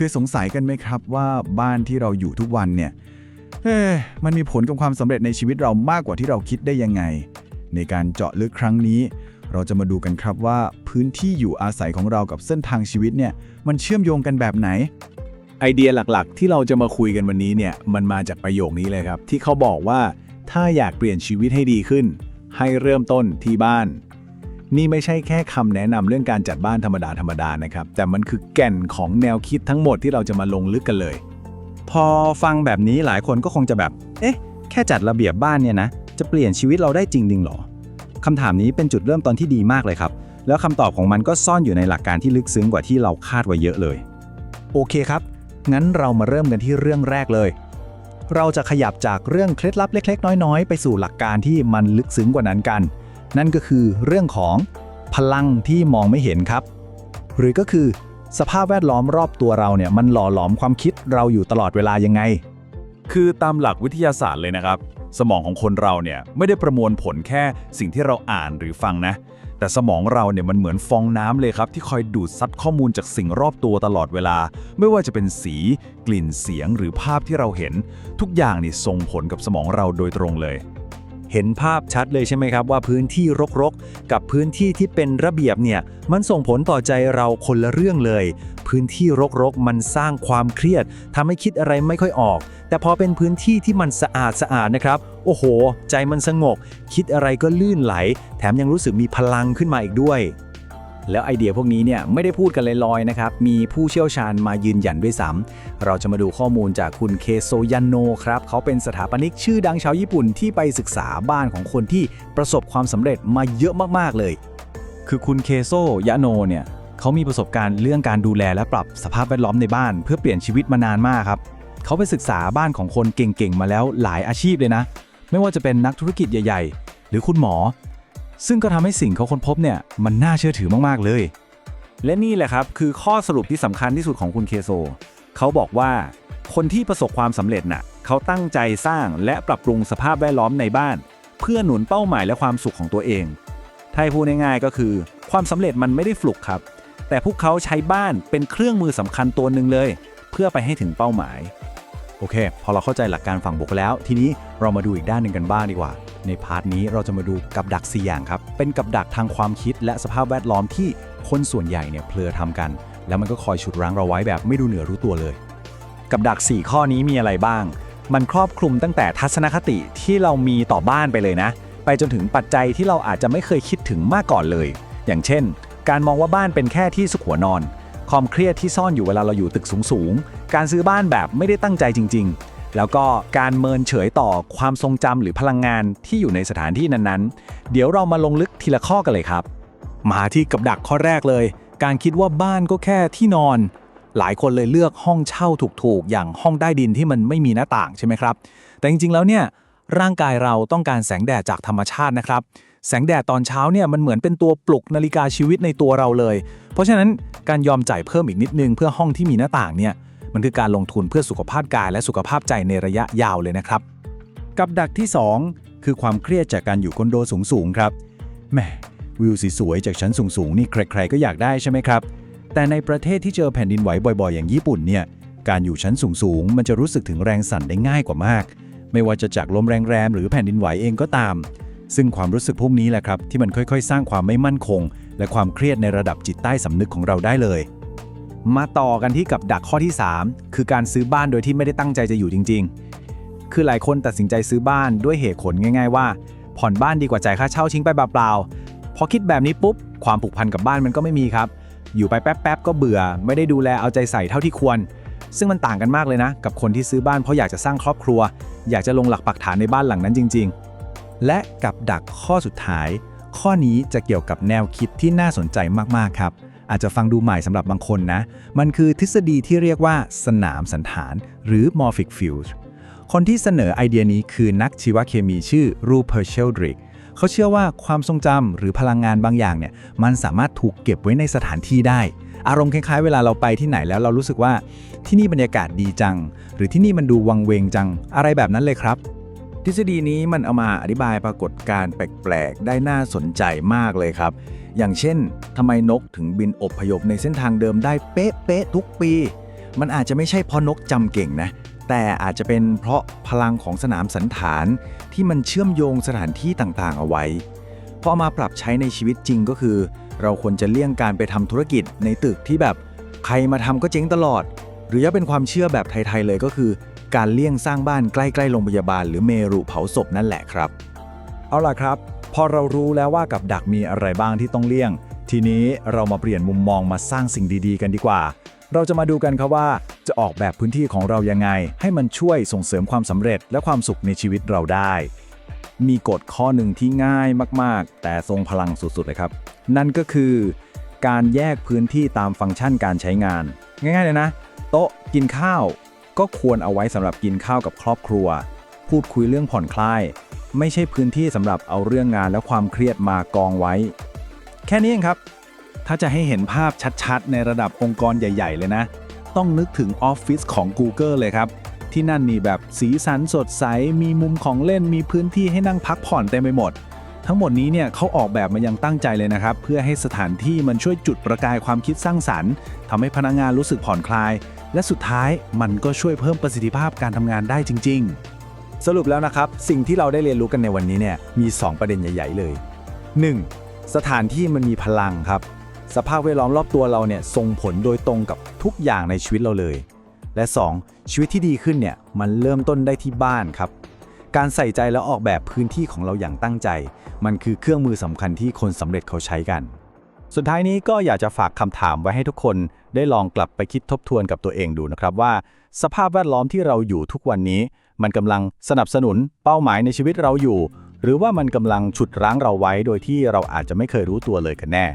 เคยสงสัยกันไหมครับว่าบ้านที่เราอยู่ทุกวันเนี่ยเอ๊ะมันมีผลกับความสำเร็จในชีวิตเรามากกว่าที่เราคิดได้ยังไง ในการเจาะลึกครั้งนี้ เราจะมาดูกันครับว่าพื้นที่อยู่อาศัยของเรากับเส้นทางชีวิตเนี่ยมันเชื่อมโยงกันแบบไหน ไอเดียหลักๆ ที่เราจะมาคุยกันวันนี้เนี่ยมันมาจากประโยคนี้เลยครับ ที่เขาบอกว่าถ้าอยากเปลี่ยนชีวิตให้ดีขึ้น ให้เริ่มต้นที่บ้าน นี่ไม่ใช่แค่คำแนะนำเรื่องการจัดบ้านธรรมดาธรรมดานะครับ แต่มันคือแก่นของแนวคิดทั้งหมดที่เราจะมาลงลึกกันเลย พอฟังแบบนี้หลายคนก็คงจะแบบ เอ๊ะ แค่จัดระเบียบบ้านเนี่ยนะ จะเปลี่ยนชีวิตเราได้จริงดิงหรอคำถามนี้เป็นจุดเริ่มต้นที่ดีมากเลยครับ แล้วคำตอบของมันก็ซ่อนอยู่ในหลักการที่ลึกซึ้งกว่าที่เราคาดไว้เยอะเลย โอเคครับ งั้นเรามาเริ่มกันที่เรื่องแรกเลย เราจะขยับจากเรื่องเคล็ดลับเล็ก ๆ น้อย ๆ ไปสู่หลักการที่มันลึกซึ้งกว่านั้นกัน นั่นก็คือเรื่องของพลังที่มองไม่เห็นครับ หรือก็คือ สภาพแวดล้อมรอบตัวเราเนี่ยมันหล่อหลอมความคิดเราอยู่ตลอดเวลายังไง คือตามหลักวิทยาศาสตร์เลยนะครับ สมองของคนเราเนี่ยไม่ได้ประมวลผลแค่สิ่งที่เราอ่านหรือฟังนะ แต่สมองเราเนี่ยมันเหมือนฟองน้ำเลยครับ ที่คอยดูดซัดข้อมูลจากสิ่งรอบตัวตลอดเวลา ไม่ว่าจะเป็นสี กลิ่นเสียงหรือภาพที่เราเห็น ทุกอย่างนี่ส่งผลกับสมองเราโดยตรงเลย เห็นภาพชัดเลยใช่ไหมครับ ว่าพื้นที่รกๆ กับพื้นที่ที่เป็นระเบียบเนี่ยมันส่งผลต่อใจเราคนละเรื่องเลย พื้นที่รกๆ มันสร้างความเครียดทำให้คิดอะไรไม่ค่อยออก แต่พอเป็นพื้นที่ที่มันสะอาดสะอาดนะครับ โอ้โห ใจมันสงบคิดอะไรก็ลื่นไหล แถมยังรู้สึกมีพลังขึ้นมาอีกด้วย แล้วไอเดียพวกนี้เนี่ยไม่ได้พูดกันลอยๆนะครับ มีผู้เชี่ยวชาญมายืนยันด้วยซ้ำเราจะมาดูข้อมูลจากคุณเคโซยันโนครับเขาเป็นสถาปนิกชื่อดังชาวญี่ปุ่นที่ไปศึกษาบ้านของคนที่ประสบความสำเร็จมาเยอะมากๆเลย คือคุณเคโซยะโนเนี่ยเขามีประสบการณ์เรื่องการดูแลและปรับสภาพแวดล้อมในบ้าน เพื่อเปลี่ยนชีวิตมานานมากครับเขาไปศึกษาบ้านของคนเก่งๆมาแล้วหลายอาชีพเลยนะ ไม่ว่าจะเป็นนักธุรกิจใหญ่ ๆ หรือคุณหมอ ซึ่งก็ทำให้สิ่งเขาค้นพบเนี่ยมันน่าเชื่อถือมากๆเลย และนี่แหละครับคือข้อสรุปที่สำคัญที่สุดของคุณเคโซ เขาบอกว่า คนที่ประสบความสำเร็จน่ะเขาตั้งใจสร้างและปรับปรุงสภาพแวดล้อมในบ้าน เพื่อหนุนเป้าหมายและความสุขของตัวเองถ้าพูดง่ายๆก็คือ ความสำเร็จมันไม่ได้ฟลุกครับ แต่พวกเขาใช้บ้านเป็นเครื่องมือสำคัญตัวหนึ่งเลย เพื่อไปให้ถึงเป้าหมาย โอเค พอเราเข้าใจหลักการฝั่งบวกแล้ว ทีนี้เรามาดูอีกด้านหนึ่งกันบ้างดีกว่า ในพาร์ทนี้เราจะมาดูกับดัก 4 อย่างครับ เป็นกับดักทางความคิดและสภาพแวดล้อมที่คนส่วนใหญ่เนี่ยเพลอทำกัน แล้วมันก็คอยฉุดรั้งเราไว้แบบไม่ดูเหนือรู้ตัวเลย กับดัก 4 ข้อนี้มีอะไรบ้าง มันครอบคลุมตั้งแต่ทัศนคติที่เรามีต่อบ้านไปเลยนะ ไปจนถึงปัจจัยที่เราอาจจะไม่เคยคิดถึงมาก่อนเลย อย่างเช่น การมองว่าบ้านเป็นแค่ที่สุขหัวนอน ความเครียดที่ซ่อนอยู่เวลาเราอยู่ตึกสูงๆ การซื้อบ้านแบบไม่ได้ตั้งใจจริง ๆ แล้วก็การเมินเฉยต่อความทรงจำหรือพลังงานที่อยู่ในสถานที่นั้นๆ เดี๋ยวเรามาลงลึกทีละข้อกันเลยครับ มาที่กับดักข้อแรกเลย การคิดว่าบ้านก็แค่ที่นอน หลายคนเลยเลือกห้องเช่าถูกๆ อย่างห้องใต้ดินที่มันไม่มีหน้าต่างใช่ไหมครับ แต่จริงๆแล้วเนี่ยร่างกายเราต้องการแสงแดดจากธรรมชาตินะครับ แสงแดดตอนเช้าเนี่ยมันเหมือนเป็นตัวปลุกนาฬิกาชีวิตในตัวเราเลย เพราะฉะนั้นการยอมจ่ายเพิ่มอีกนิดนึงเพื่อห้องที่มีหน้าต่างเนี่ย มันคือการลงทุนเพื่อสุขภาพกายและสุขภาพใจในระยะยาวเลยนะครับ กับดักที่ 2 คือความเครียดจากการอยู่คอนโดสูงๆครับแหมวิวสวยๆจากชั้นสูงๆนี่ใครๆก็อยากได้ใช่ไหมครับ แต่ในประเทศที่เจอแผ่นดินไหวบ่อยๆ อย่างญี่ปุ่นเนี่ยการอยู่ชั้นสูงๆมันจะรู้สึกถึงแรงสั่นได้ง่ายกว่ามาก ไม่ว่าจะจากลมแรงๆหรือแผ่นดินไหวเองก็ตาม ซึ่งความรู้สึกพวกนี้แหละครับ ที่มันค่อยๆ สร้างความไม่มั่นคง และความเครียดในระดับจิตใต้สำนึกของเราได้เลย มาต่อกันที่กับดักข้อที่ 3 คือการซื้อบ้านโดยที่ไม่ได้ตั้งใจจะอยู่จริง ๆ คือหลายคนตัดสินใจซื้อบ้านด้วยเหตุผลง่าย ๆ ว่า ผ่อนบ้านดีกว่าจ่ายค่าเช่าทิ้งไปเปล่าๆพอคิดแบบนี้ปุ๊บความผูกพันกับบ้านมันก็ไม่มีครับ อยู่ไปแป๊บๆก็เบื่อ ไม่ได้ดูแลเอาใจใส่เท่าที่ควร ซึ่งมันต่างกันมากเลยนะ กับคนที่ซื้อบ้านเพราะอยากจะสร้างครอบครัว อยากจะลงหลักปักฐานในบ้านหลังนั้นจริง ๆ และกับดักข้อสุดท้าย ข้อนี้จะเกี่ยวกับแนวคิดที่น่าสนใจมากๆครับ อาจจะฟังดูใหม่สำหรับบางคนนะ มันคือทฤษฎีที่เรียกว่าสนามสันฐาน หรือ morphic field คนที่เสนอไอเดียนี้คือนักชีวเคมีชื่อรูเ e อร์เชลดริกเขาเชื่อว่าความทรงจำหรือพลังงานบางอย่างเนี่ย มันสามารถถูกเก็บไว้ในสถานที่ได้ อารมณ์คล้ายๆ เวลาเราไปที่ไหนแล้วเรารู้สึกว่าที่นี่บรรยากาศดีจัง หรือที่นี่มันดูวังเวงจังอะไรแบบนั้นเลยครับ ทฤษฎีนี้มันเอามาอธิบายปรากฏการณ์แปลก ๆ ได้น่าสนใจมากเลยครับ อย่างเช่นทำไมนกถึงบินอบพยพในเส้นทางเดิมได้เป๊ะๆทุกปี มันอาจจะไม่ใช่เพราะนกจำเก่งนะ แต่อาจจะเป็นเพราะพลังของสนามสันฐานที่มันเชื่อมโยงสถานที่ต่างๆ เอาไว้พอเอามาปรับใช้ในชีวิตจริงก็คือ เราควรจะเลี่ยงการไปทำธุรกิจในตึกที่แบบ ใครมาทำก็เจ๊งตลอด หรือถ้าเป็นความเชื่อแบบไทย ๆ เลยก็คือ การเลี่ยงสร้างบ้านใกล้ๆโรงพยาบาล หรือเมรุเผาศพนั่นแหละครับ เอาล่ะครับ พอเรารู้แล้วว่ากับดักมีอะไรบ้างที่ต้องเลี่ยง ทีนี้เรามาเปลี่ยนมุมมองมาสร้างสิ่งดีๆ กันดีกว่า เราจะมาดูกันครับว่า จะออกแบบพื้นที่ของเรายังไง ให้มันช่วยส่งเสริมความสำเร็จและความสุขในชีวิตเราได้ มีกฎข้อหนึ่งที่ง่ายมากๆ แต่ทรงพลังสุดๆเลยครับ นั่นก็คือ การแยกพื้นที่ตามฟังก์ชันการใช้งาน ง่ายๆเลยนะ โต๊ะกินข้าว ก็ควรเอาไว้สำหรับกินข้าวกับครอบครัว พูดคุยเรื่องผ่อนคลาย ไม่ใช่พื้นที่สำหรับเอาเรื่องงานและความเครียดมากองไว้ แค่นี้เองครับ ถ้าจะให้เห็นภาพชัดๆ ในระดับองค์กรใหญ่ ๆ เลยนะ ต้องนึกถึงออฟฟิศของ Google เลยครับ ที่นั่นมีแบบสีสันสดใส มีมุมของเล่น มีพื้นที่ให้นั่งพักผ่อนเต็มไปหมด ทั้งหมดนี้เนี่ยเขาออกแบบมายังตั้งใจเลยนะครับ เพื่อให้สถานที่มันช่วยจุดประกายความคิดสร้างสรรค์ทำให้พนักงานรู้สึกผ่อนคลาย และสุดท้ายมันก็ช่วยเพิ่มประสิทธิภาพการทำงานได้จริง ๆ สรุปแล้วนะครับ สิ่งที่เราได้เรียนรู้กันในวันนี้เนี่ยมี 2 ประเด็นใหญ่ ๆ เลย 1. สถานที่มันมีพลังครับ สภาพแวดล้อมรอบตัวเราเนี่ยส่งผลโดยตรงกับทุกอย่างในชีวิตเราเลย และ 2. ชีวิตที่ดีขึ้นเนี่ยมันเริ่มต้นได้ที่บ้านครับ การใส่ใจและออกแบบพื้นที่ของเราอย่างตั้งใจ มันคือเครื่องมือสำคัญที่คนสำเร็จเขาใช้กัน สุดท้ายนี้ก็อยากจะฝากคำถามไว้ให้ทุกคนได้ลองกลับไปคิดทบทวนกับตัวเองดูนะครับว่า สภาพแวดล้อมที่เราอยู่ทุกวันนี้ มันกำลังสนับสนุนเป้าหมายในชีวิตเราอยู่ หรือว่ามันกำลังฉุดรั้งเราไว้โดยที่เราอาจจะไม่เคยรู้ตัวเลยกันแน่